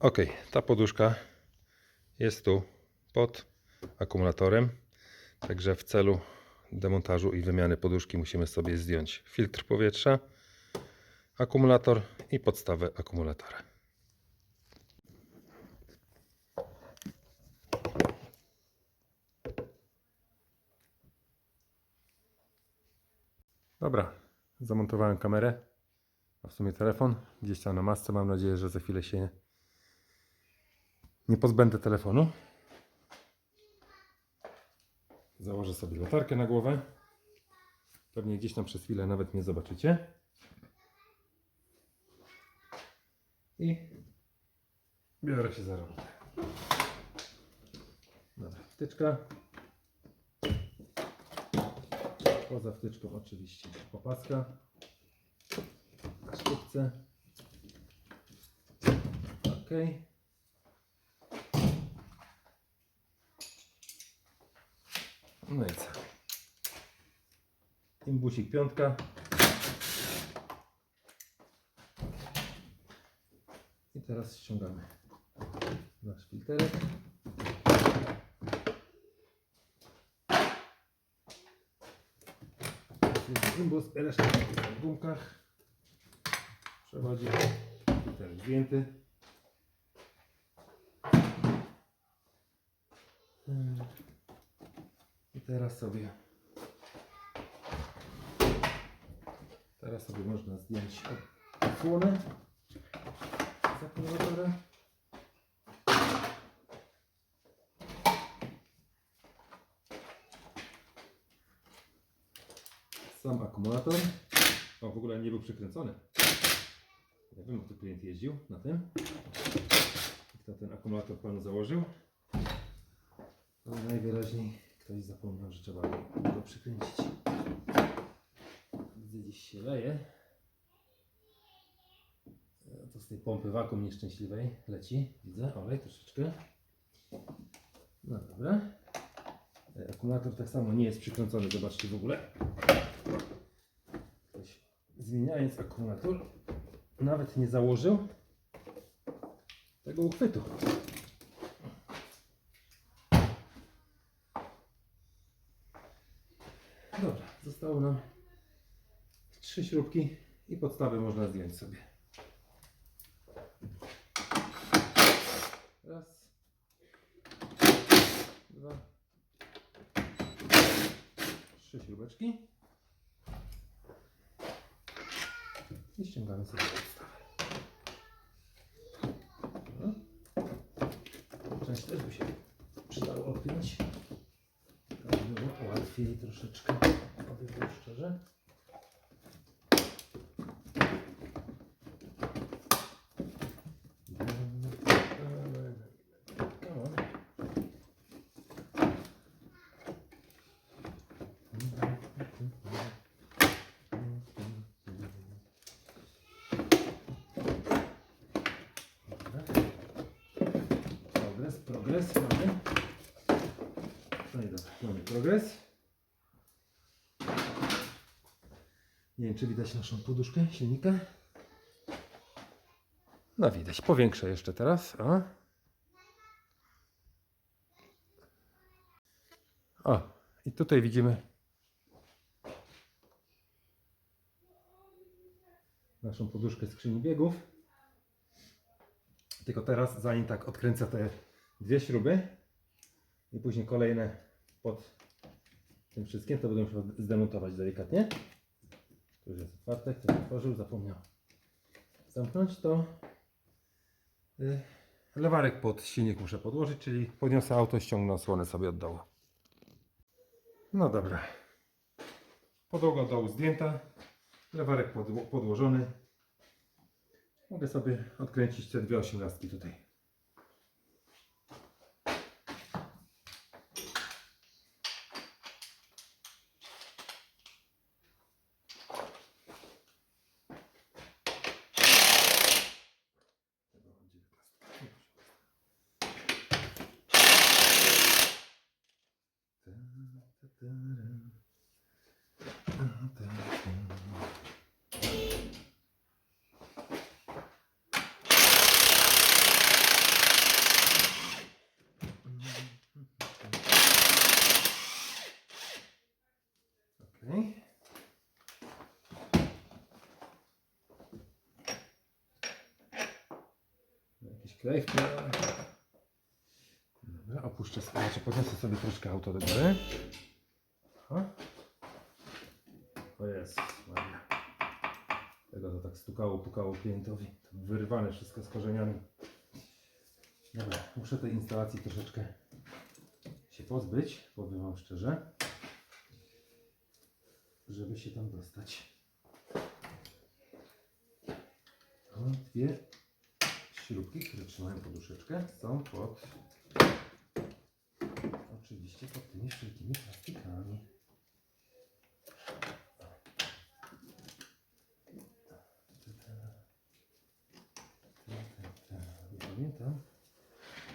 Ok, ta poduszka jest tu pod akumulatorem. Także w celu demontażu i wymiany poduszki musimy sobie zdjąć filtr powietrza, akumulator i podstawę akumulatora. Dobra, zamontowałem kamerę, a w sumie telefon gdzieś tam na masce. Mam nadzieję, że za chwilę się nie pozbędę telefonu. Założę sobie latarkę na głowę. Pewnie gdzieś tam przez chwilę nawet nie zobaczycie. I biorę się za robotę. Dobra, wtyczka. Poza wtyczką oczywiście opaska. Na sztywce. Ok. No i co? Imbusik piątka. I teraz ściągamy nasz filterek. Imbus, reszta w gumkach. Przechodzi filterek zdjęty. Hmm. I teraz sobie teraz sobie można zdjąć osłonę z akumulatora. Sam akumulator. O, w ogóle nie był przykręcony. Nie wiem, tu klient jeździł na tym. Kto ten akumulator panu założył. Ale najwyraźniej ktoś zapomniał, że trzeba go przykręcić. Widzę gdzieś się leje. E, To z tej pompy wakum nieszczęśliwej leci. Widzę, olej troszeczkę. No dobra. E, Akumulator tak samo nie jest przykręcony, zobaczcie w ogóle. Ktoś zmieniając akumulator nawet nie założył tego uchwytu. Dobra, zostało nam trzy śrubki i podstawy można zdjąć sobie. Raz, dwa, trzy śrubeczki i ściągamy sobie podstawę. Część też by się przydało odpiąć. Tak było łatwiej troszeczkę, powiem szczerze. Progres, mamy. No i dobra, mamy progres. Nie wiem, czy widać naszą poduszkę silnika. No widać, powiększę jeszcze teraz. O. o, i tutaj widzimy naszą poduszkę skrzyni biegów. Tylko teraz, zanim tak odkręcę te dwie śruby i później kolejne pod tym wszystkim, to będę musiał zdemontować delikatnie. Tu już jest otwarte, ktoś otworzył, zapomniał zamknąć to. y, Lewarek pod silnik muszę podłożyć, czyli podniosę auto, ściągnę osłonę sobie od dołu. No dobra. Podłoga od dołu zdjęta, lewarek podło- podłożony. Mogę sobie odkręcić te dwie osiemnastki tutaj. Klej wklejony. Dobra, opuszczę znaczy podniosę sobie troszkę auto do góry. O, jest, ładnie. Tego to tak stukało, pukało klientowi. To Wyrwane wszystko z korzeniami. Dobra, muszę tej instalacji troszeczkę się pozbyć, powiem Wam szczerze, żeby się tam dostać. O, dwie śrubki, które trzymają poduszeczkę, są pod oczywiście pod tymi wszelkimi plastikami. Nie pamiętam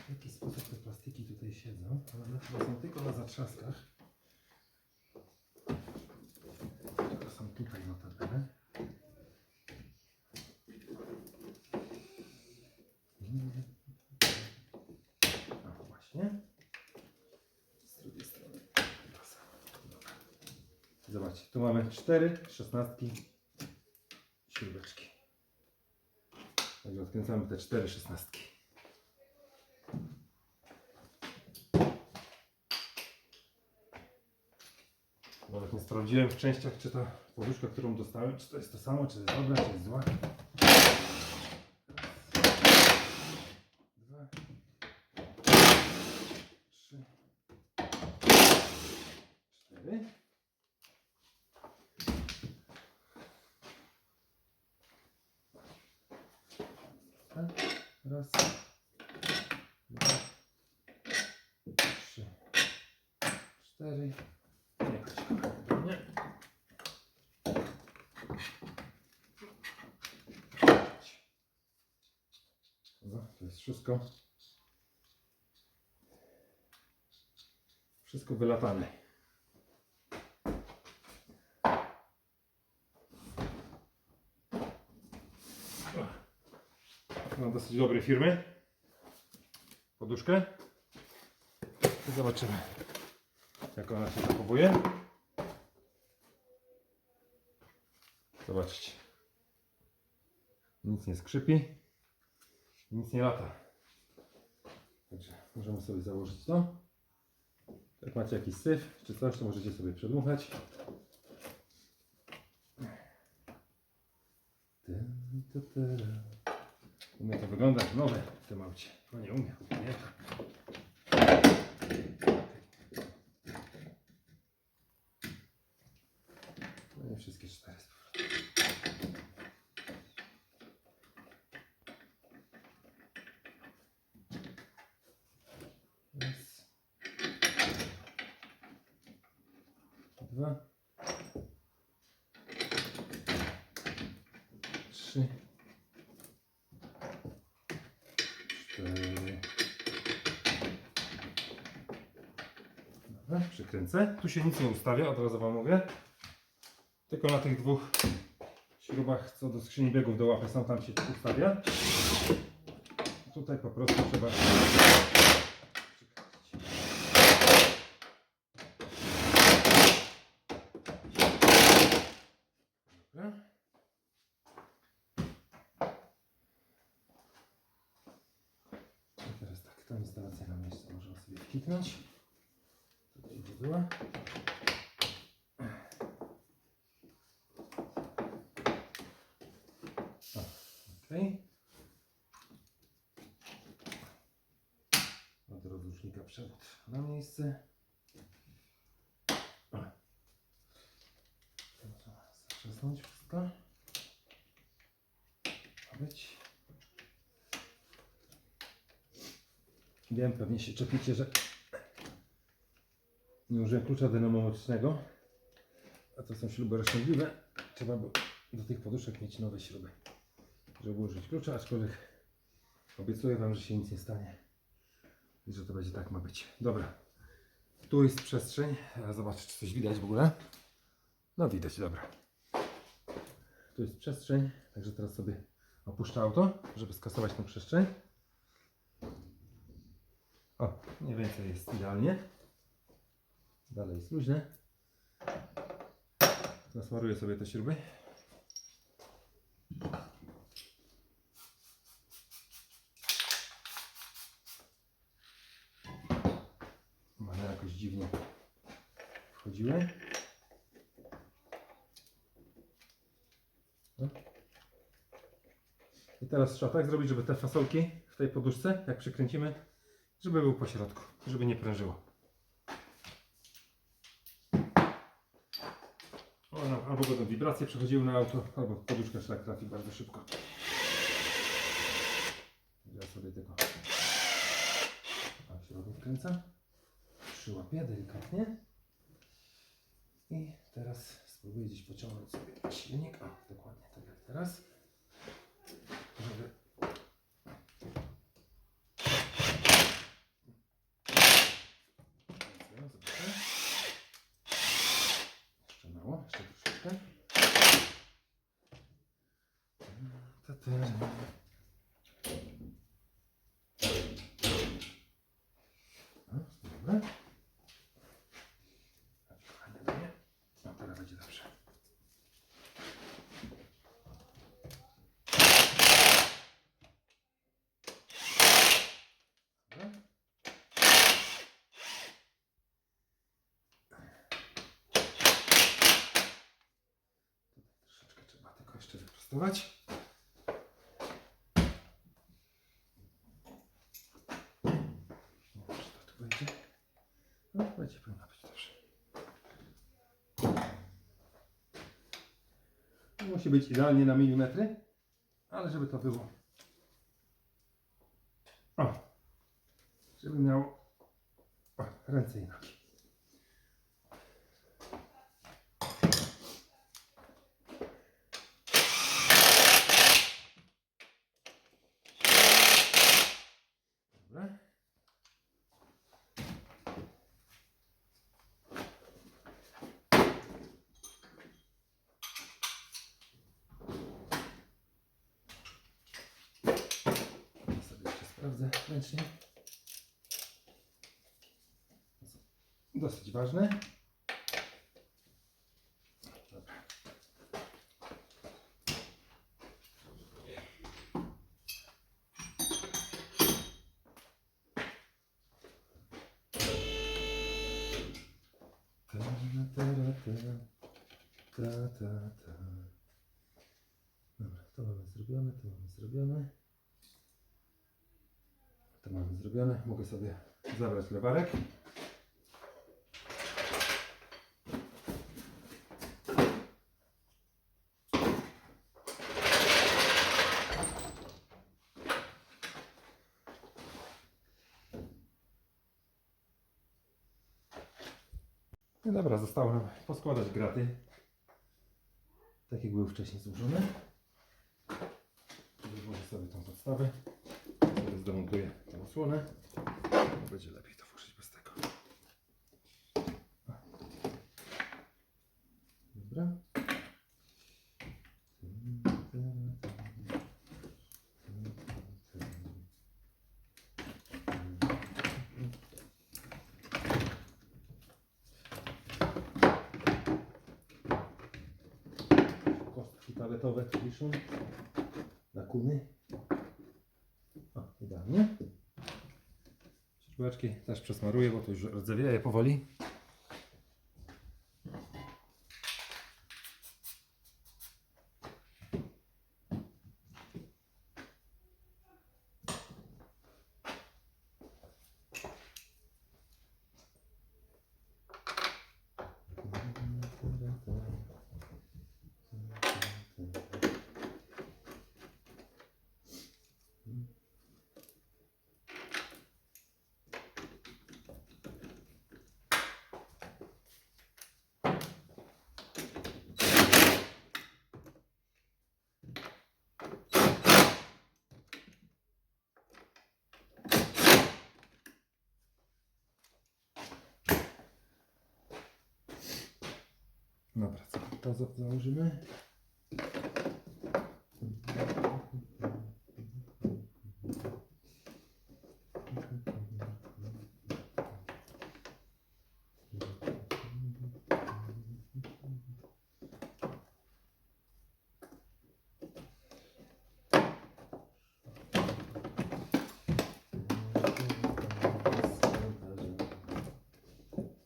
w jaki sposób te plastiki tutaj siedzą, ale one chyba są tylko na zatrzaskach. Tylko są tutaj notabene. A właśnie. Z drugiej strony. to samo. Dobra. Zobaczcie, tu mamy cztery szesnastki śrubeczki. Także odkręcamy te cztery szesnastki. Nawet nie sprawdziłem w częściach, czy ta poduszka, którą dostałem, czy to jest to samo, czy jest dobra, czy jest zła. Raz, dwa, trzy, cztery. Tak, Raz, dwa, trzy, cztery. Nie. Dobra, to jest wszystko. Wszystko wylatane. Mam dosyć dobrej firmy. Poduszkę. Zobaczymy, jak ona się zachowuje. Zobaczcie. Nic nie skrzypi. Nic nie lata. Także możemy sobie założyć to. Jak macie jakiś syf czy coś, to możecie sobie przedmuchać. U mnie to wygląda jak nowe w tym aucie. No nie umiem. Nie. No nie wszystkie cztery z powrotem. Raz. Dwa. Trzy. Cztery. Dobra, przykręcę. Tu się nic nie ustawia, od razu Wam mówię. Tylko na tych dwóch śrubach, co do skrzyni biegów do łapy są, tam się ustawia. Tutaj po prostu trzeba przykręcić. Dobra. I teraz tak, ta instalacja na miejscu można sobie kliknąć. Tutaj by była. O, Okej. Od rozrusznika przewód na miejsce. Zatrzasnąć wszystko. Ma być. Wiem, pewnie się czepicie, że nie użyłem klucza dynamometrycznego, a to są śruby rozciągliwe. Trzeba by do tych poduszek mieć nowe śruby, żeby użyć klucza, aczkolwiek obiecuję Wam, że się nic nie stanie i że to będzie tak ma być. Dobra, tu jest przestrzeń. A Zobaczę, czy coś widać w ogóle. No widać, dobra. Tu jest przestrzeń, także teraz sobie opuszczę auto, żeby skasować tę przestrzeń. O, mniej więcej jest idealnie. Dalej jest luźne. Zasmaruję sobie te śruby. One jakoś dziwnie wchodziły. No. I teraz trzeba tak zrobić, żeby te fasolki w tej poduszce, jak przykręcimy, żeby był po środku, żeby nie prężyło. One albo będą wibracje przechodziły na auto, albo poduszka szlak trafi bardzo szybko. Ja sobie tego a w środku wkręcam. Przyłapię delikatnie. I teraz spróbuję gdzieś pociągnąć sobie silnik. O, dokładnie tak jak teraz. Żeby... Zobaczę. Jeszcze mało, jeszcze troszeczkę. Ta, ta. No, dobra. Chodź, kochanie, do mnie. No, teraz będzie dobrze. Dobra. Tutaj troszeczkę trzeba tylko Dobrze, to tu będzie. No, będzie być musi być idealnie na milimetry, ale żeby to było. O! Żeby miało o, ręce i nogi. Dobra. Ja sobie jeszcze sprawdzę ręcznie. Dosyć ważne. Dobra. Ta, ta, ta, ta, ta, ta. Dobra, to mamy zrobione, to mamy zrobione. To mamy zrobione. Sobie zabrać lewarek. No dobra, zostało nam poskładać graty. Tak jak były wcześniej złożone. Wyłożę sobie tą podstawę. Sobie zdemontuję tę osłonę. Będzie lepiej to włożyć bez tego. Dobra. Kostki paletowe wiszą. Na kuny. O, idealnie. Źródłeczki też przesmaruję, bo to już rdzewieje powoli. Dobra, to za- założymy?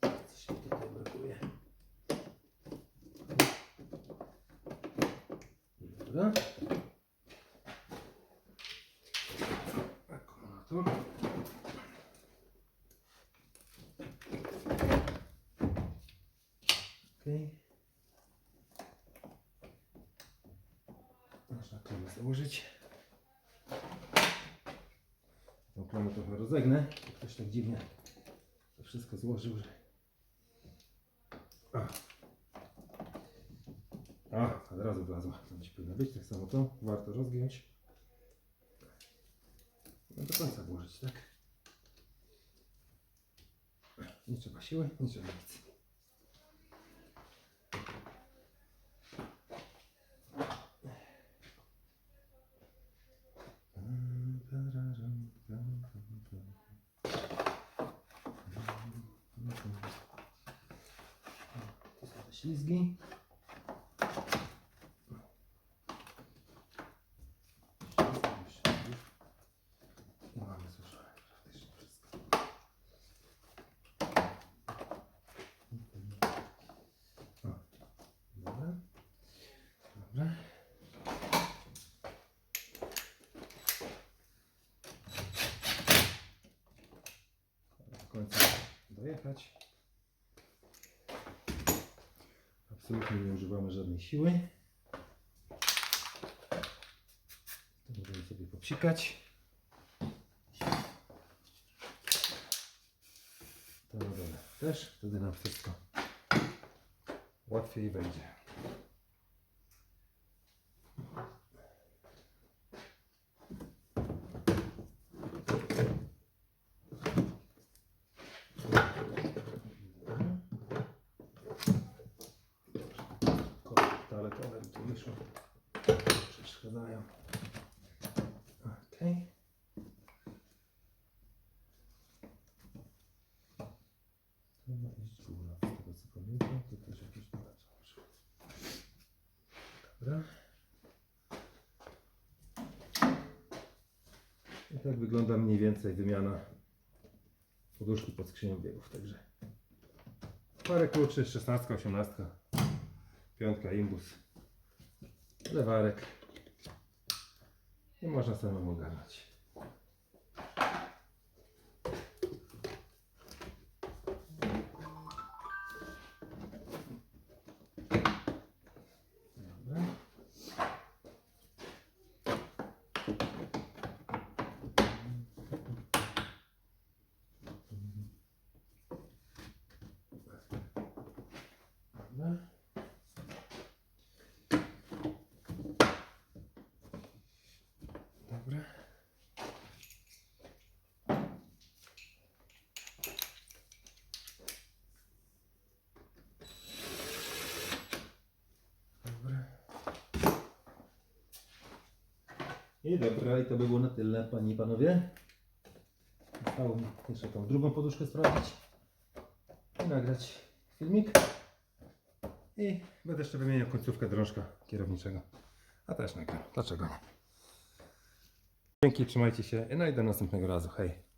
Coś mi tutaj brakuje. Dobra. Akumulator. Okej. Można klamę założyć. Tą klamę trochę rozegnę. Ktoś tak dziwnie to wszystko złożył, że... A. A, od razu wlazła. To gdzieś powinno być. Tak samo to warto rozgiąć. No do końca włożyć, tak? Nie trzeba siły, nie trzeba nic. Tu są te ślizgi. I mamy złożone praktycznie wszystko. O, dobra. Dobra. Do końca dojechać. Absolutnie nie używamy żadnej siły. To możemy sobie popsikać. To na dole też, wtedy nam wszystko łatwiej wejdzie. Przeszkadzają. Okej. To ma iść góra, z tego co pamiętam, to też góra założył. Dobra. I tak wygląda mniej więcej wymiana poduszki pod skrzynią biegów, także parę kluczy, 16, 18, piątka imbus, lewarek i można samemu ogarnąć. Dobra. Dobra. Dobra. Dobra. I dobra, i to by było na tyle, panie i panowie. Zostało mi jeszcze tą drugą poduszkę sprawdzić i nagrać filmik. I będę jeszcze wymieniał końcówkę drążka kierowniczego. A też nagram. Dlaczego nie? Dzięki, trzymajcie się i no i do następnego razu. Hej.